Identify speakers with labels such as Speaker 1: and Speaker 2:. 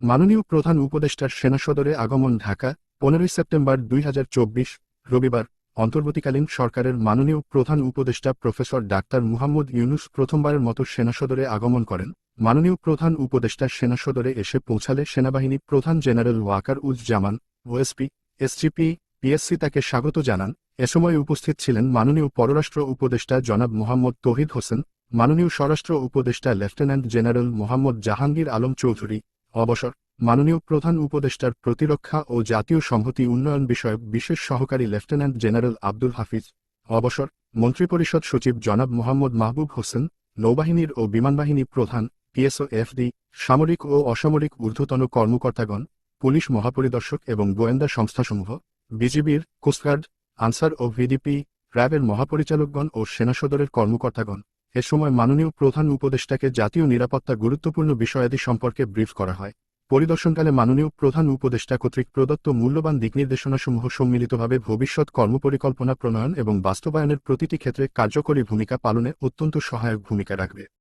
Speaker 1: মাননীয় প্রধান উপদেষ্টার সেনা সদরে আগমন ঢাকা, পনেরোই সেপ্টেম্বর দুই হাজার চব্বিশ, রবিবার। অন্তর্বর্তীকালীন সরকারের মাননীয় প্রধান উপদেষ্টা প্রফেসর ডাক্তার মুহাম্মদ ইউনুস প্রথমবারের মতো সেনা সদরে আগমন করেন। মাননীয় প্রধান উপদেষ্টা সেনা সদরে এসে পৌঁছালে সেনাবাহিনী প্রধান general Waker uz Zaman, OSP, SGP, PSC তাকে স্বাগত জানান। এ সময় উপস্থিত ছিলেন মাননীয় পররাষ্ট্র উপদেষ্টা জনাব মোহাম্মদ তহিদ হোসেন, মাননীয় স্বরাষ্ট্র উপদেষ্টা লেফটেন্যান্ট জেনারেল মোহাম্মদ জাহাঙ্গীর আলম চৌধুরী। অবসর। মাননীয় প্রধান উপদেষ্টার প্রতিরক্ষা ও জাতীয় সংহতি উন্নয়ন বিষয়ক বিশেষ সহকারী লেফটেন্যান্ট জেনারেল আব্দুল হাফিজ। অবসর। মন্ত্রিপরিষদ সচিব জনাব মোহাম্মদ মাহবুব হোসেন, নৌবাহিনীর ও বিমানবাহিনী প্রধান পিএসও এফডি সামরিক ও অসামরিক ঊর্ধ্বতন কর্মকর্তাগণ, পুলিশ মহাপরিদর্শক এবং গোয়েন্দা সংস্থাসমূহ, বিজিবির কোস্টগার্ড, আনসার ও ভিডিপি, র্যাবের মহাপরিচালকগণ ও সেনা সদরের কর্মকর্তাগণ। এ সময় মাননীয় প্রধান উপদেষ্টাকে জাতীয় নিরাপত্তা গুরুত্বপূর্ণ বিষয়াদি সম্পর্কে ব্রিফ করা হয়। পরিদর্শনকালে মাননীয় প্রধান উপদেষ্টা কর্তৃক প্রদত্ত মূল্যবান দিকনির্দেশনাসমূহ সম্মিলিতভাবে ভবিষ্যৎ কর্মপরিকল্পনা প্রণয়ন এবং বাস্তবায়নের প্রতিটি ক্ষেত্রে কার্যকরী ভূমিকা পালনে অত্যন্ত সহায়ক ভূমিকা রাখবে।